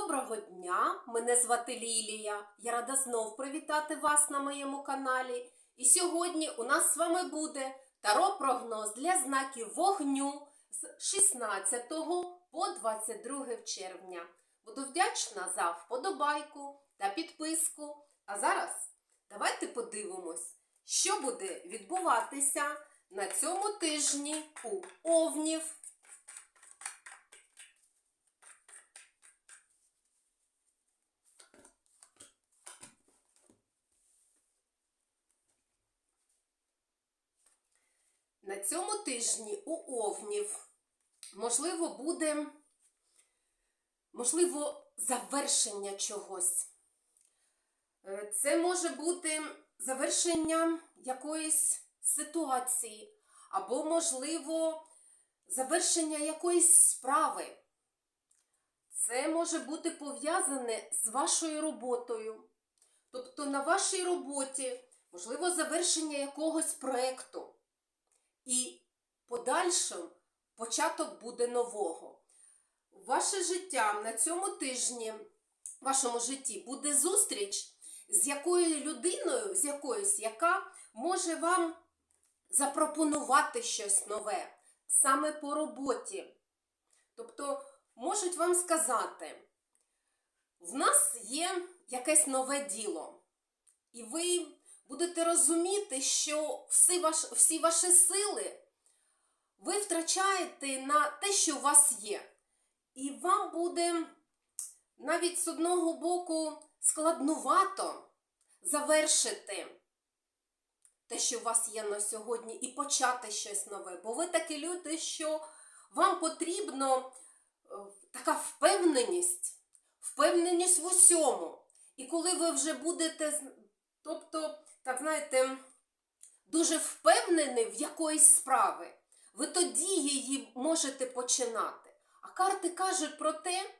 Доброго дня! Мене звати Лілія. Я рада знов привітати вас на моєму каналі. І сьогодні у нас з вами буде таро-прогноз для знаків вогню з 16 по 22 червня. Буду вдячна за вподобайку та підписку. А зараз давайте подивимось, що буде відбуватися на цьому тижні у Овнів. На цьому тижні у Овнів можливо буде можливо завершення чогось. Е, Це може бути завершення якоїсь ситуації, або, можливо, завершення якоїсь справи. Це може бути пов'язане з вашою роботою. Тобто на вашій роботі, можливо, завершення якогось проєкту. І подальшим початок буде нового. Ваше життя на цьому тижні, в вашому житті, буде зустріч з якою людиною, з якоюсь, яка може вам запропонувати щось нове саме по роботі. Тобто, можуть вам сказати, в нас є якесь нове діло, і ви будете розуміти, що всі, ваш, всі ваші сили ви втрачаєте на те, що у вас є. І вам буде навіть з одного боку складнувато завершити те, що у вас є на сьогодні, і почати щось нове. Бо ви такі люди, що вам потрібно е, така впевненість, впевненість в усьому. І коли ви вже будете, тобто, так знаєте, дуже впевнені в якоїсь справи, ви тоді її можете починати. А карти кажуть про те,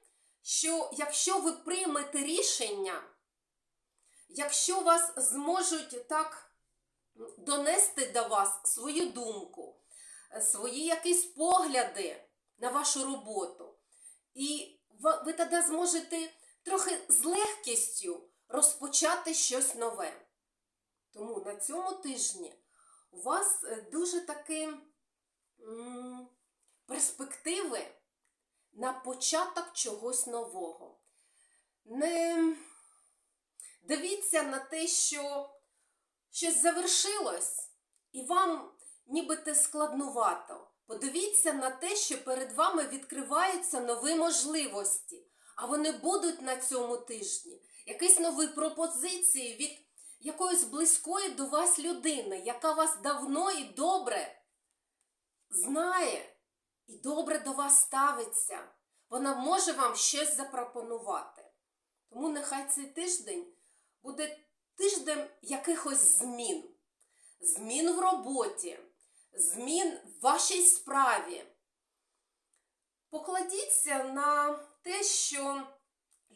що якщо ви приймете рішення, якщо вас зможуть так донести до вас свою думку, свої якісь погляди на вашу роботу, і ви тоді зможете трохи з легкістю розпочати щось нове. Тому на цьому тижні у вас е, дуже такі перспективи на початок чогось нового. Не дивіться на те, що щось завершилось, і вам нібито складнувато. Подивіться на те, що перед вами відкриваються нові можливості, а вони будуть на цьому тижні. Якісь нові пропозиції від якоїсь близької до вас людини, яка вас давно і добре знає і добре до вас ставиться. Вона може вам щось запропонувати. Тому нехай цей тиждень буде тиждень якихось змін. Змін в роботі, змін в вашій справі. Покладіться на те, що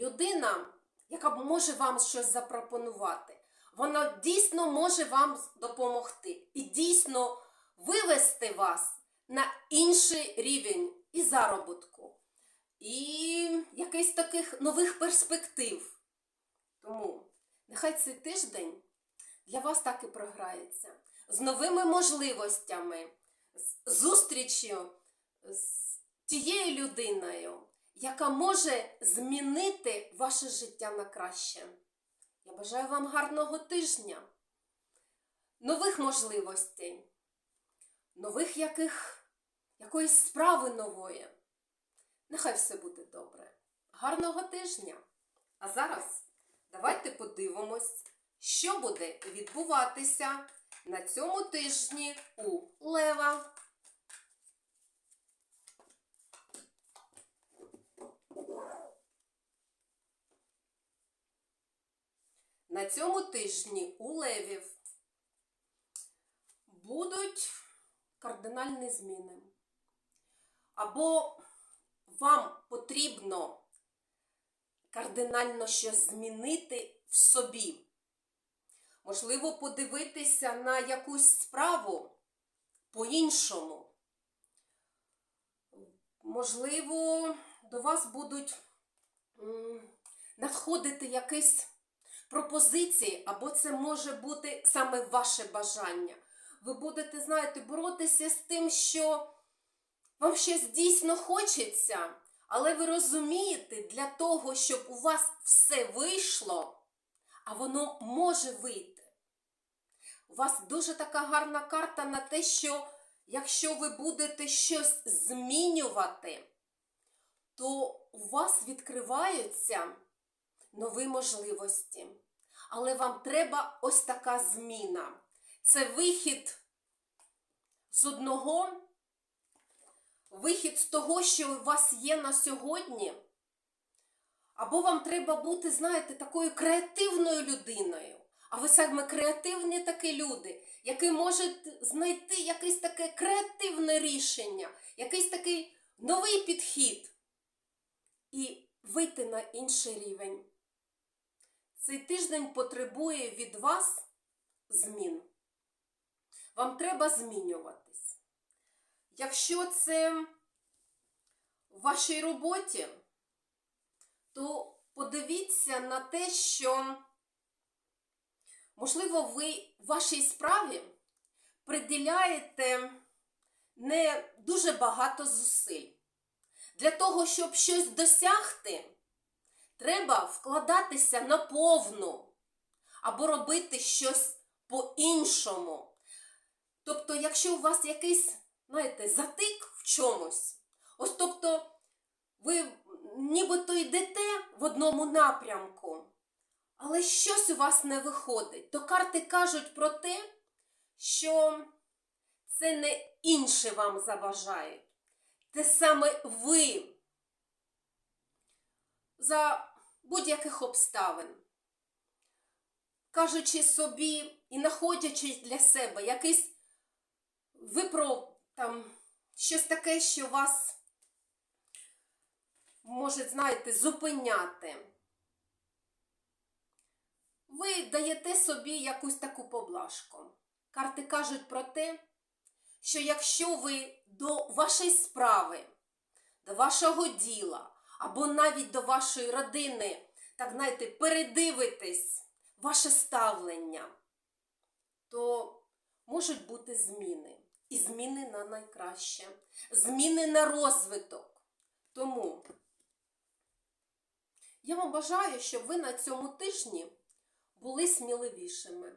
людина, яка може вам щось запропонувати, вона дійсно може вам допомогти і дійсно вивести вас на інший рівень і заробітку, і якихось таких нових перспектив. Тому нехай цей тиждень для вас так і програється. З новими можливостями, з зустрічю з тією людиною, яка може змінити ваше життя на краще. Я бажаю вам гарного тижня, нових можливостей, нових яких, якоїсь справи нової. Нехай все буде добре. Гарного тижня! А зараз давайте подивимось, що буде відбуватися на цьому тижні у Лева. На цьому тижні у Левів будуть кардинальні зміни. Або вам потрібно кардинально щось змінити в собі. Можливо, подивитися на якусь справу по-іншому. Можливо, до вас будуть надходити якісь пропозиції, або це може бути саме ваше бажання. Ви будете, знаєте, боротися з тим, що вам щось дійсно хочеться, але ви розумієте, для того, щоб у вас все вийшло, а воно може вийти. У вас дуже така гарна карта на те, що якщо ви будете щось змінювати, то у вас відкриваються нові можливості. Але вам треба ось така зміна. Це вихід з одного, вихід з того, що у вас є на сьогодні. Або вам треба бути, знаєте, такою креативною людиною. А ви саме креативні такі люди, які можуть знайти якесь таке креативне рішення, якийсь такий новий підхід і вийти на інший рівень. Цей тиждень потребує від вас змін. Вам треба змінюватись. Якщо це в вашій роботі, то подивіться на те, що, можливо, ви вашій справі приділяєте не дуже багато зусиль. Для того, щоб щось досягти, треба вкладатися на повну або робити щось по-іншому. Тобто, якщо у вас якийсь, знаєте, затик в чомусь, ось тобто ви нібито йдете в одному напрямку, але щось у вас не виходить, то карти кажуть про те, що це не інші вам заважають. Те саме ви за будь-яких обставин, кажучи собі і знаходячи для себе якийсь випро там щось таке, що вас може, знаєте, зупиняти. Ви даєте собі якусь таку поблажку. Карти кажуть про те, що якщо ви до вашої справи, до вашого діла, або навіть до вашої родини, так знаєте, передивитесь ваше ставлення, то можуть бути зміни. І зміни на найкраще, зміни на розвиток. Тому я вам бажаю, щоб ви на цьому тижні були сміливішими.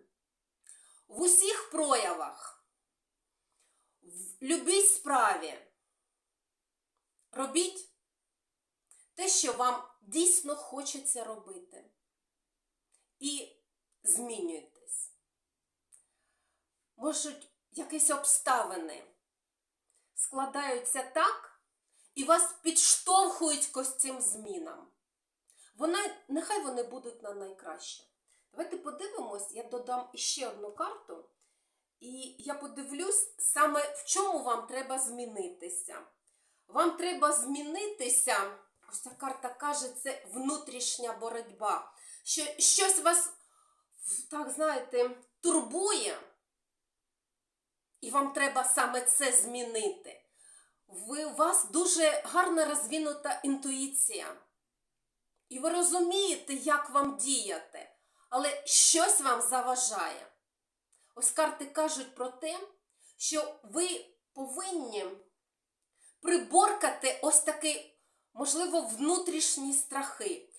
В усіх проявах, в любій справі робіть те, що вам дійсно хочеться робити. І змінюйтесь. Можуть якісь обставини складаються так, і вас підштовхують ось цим змінам. Вона, нехай вони будуть на найкраще. Давайте подивимось, я додам іще одну карту, і я подивлюсь саме в чому вам треба змінитися. Вам треба змінитися, ось ця карта каже, це внутрішня боротьба. Що щось вас, так знаєте, турбує. І вам треба саме це змінити. Ви, У вас дуже гарна розвинута інтуїція. І ви розумієте, як вам діяти. Але щось вам заважає. Ось карти кажуть про те, що ви повинні приборкати ось такі, можливо, внутрішні страхи,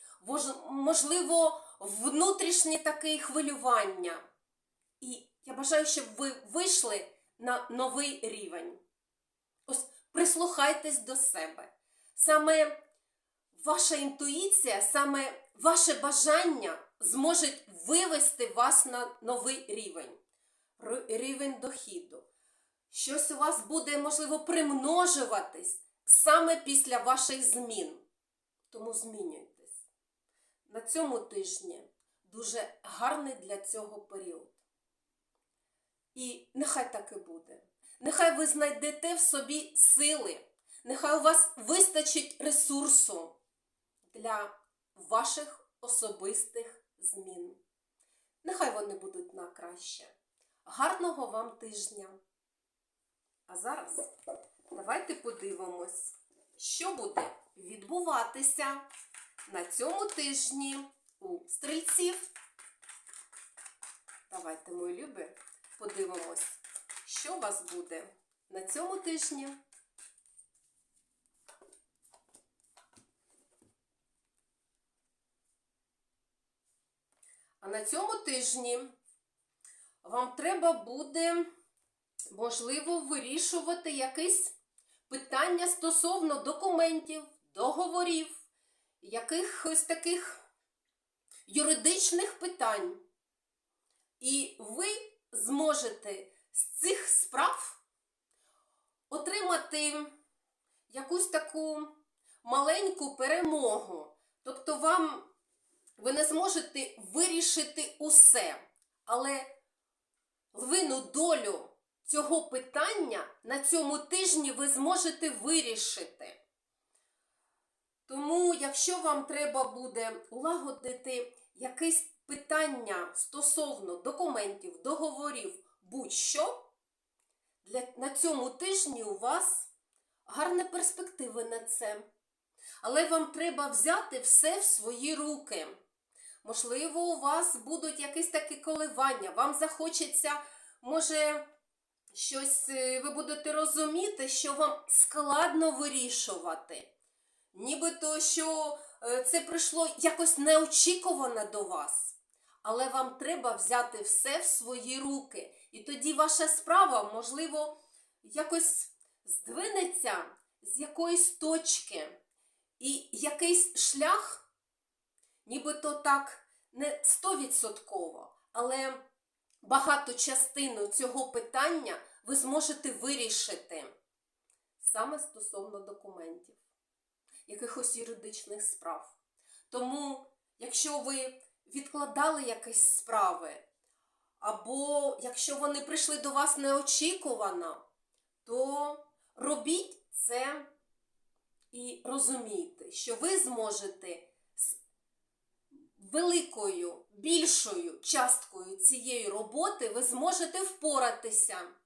можливо, внутрішні такі хвилювання. І я бажаю, щоб ви вийшли на новий рівень. Ось прислухайтесь до себе. Саме ваша інтуїція, саме ваше бажання зможуть вивести вас на новий рівень, рівень дохіду. Щось у вас буде, можливо, примножуватись саме після ваших змін. Тому змінюйтесь. На цьому тижні дуже гарний для цього період. І нехай так і буде. Нехай ви знайдете в собі сили, нехай у вас вистачить ресурсу для ваших особистих змін. Нехай вони будуть на краще. Гарного вам тижня! А зараз давайте подивимось, що буде відбуватися на цьому тижні у стрільців. Давайте, мої любі, подивимось, що у вас буде на цьому тижні. А на цьому тижні вам треба буде, можливо, вирішувати якесь питання стосовно документів, договорів, якихось таких юридичних питань. І ви зможете з цих справ отримати якусь таку маленьку перемогу. Тобто вам ви не зможете вирішити усе, але львину долю цього питання на цьому тижні ви зможете вирішити. Тому, якщо вам треба буде улагодити якесь питання стосовно документів, договорів, будь-що, на цьому тижні у вас гарні перспективи на це. Але вам треба взяти все в свої руки. Можливо, у вас будуть якісь такі коливання, вам захочеться, може, щось е, ви будете розуміти, що вам складно вирішувати. Нібито, що е, це прийшло якось неочікувано до вас. Але вам треба взяти все в свої руки. І тоді ваша справа, можливо, якось здвинеться з якоїсь точки. І якийсь шлях, нібито так не стовідсотково, але багату частину цього питання ви зможете вирішити саме стосовно документів, якихось юридичних справ. Тому, якщо ви відкладали якісь справи, або якщо вони прийшли до вас неочікувано, то робіть це і розумійте, що ви зможете з великою, більшою часткою цієї роботи ви зможете впоратися.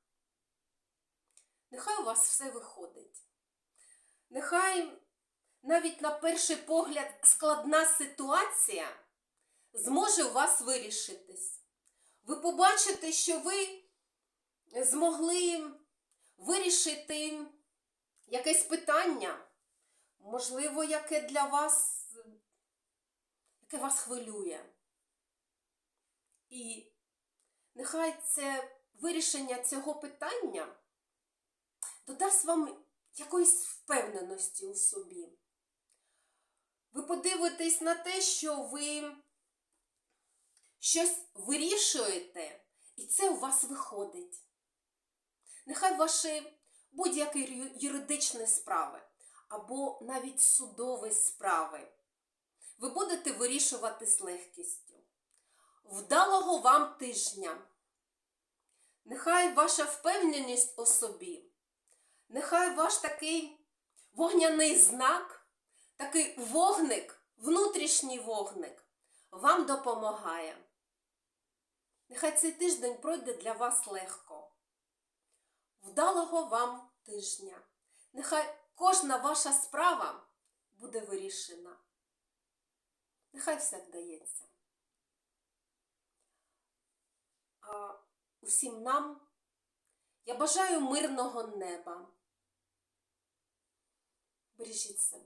Нехай у вас все виходить. Нехай навіть на перший погляд складна ситуація зможе у вас вирішитись. Ви побачите, що ви змогли вирішити якесь питання, можливо, яке для вас, яке вас хвилює. І нехай це вирішення цього питання додасть вам якоїсь впевненості у собі. Ви подивитесь на те, що ви щось вирішуєте, і це у вас виходить. Нехай ваші будь-які юридичні справи або навіть судові справи ви будете вирішувати з легкістю. Вдалого вам тижня. Нехай ваша впевненість у собі, нехай ваш такий вогняний знак, такий вогник, внутрішній вогник вам допомагає. Нехай цей тиждень пройде для вас легко. Вдалого вам тижня. Нехай кожна ваша справа буде вирішена. Нехай все вдається. А усім нам я бажаю мирного неба. Бережіть себе.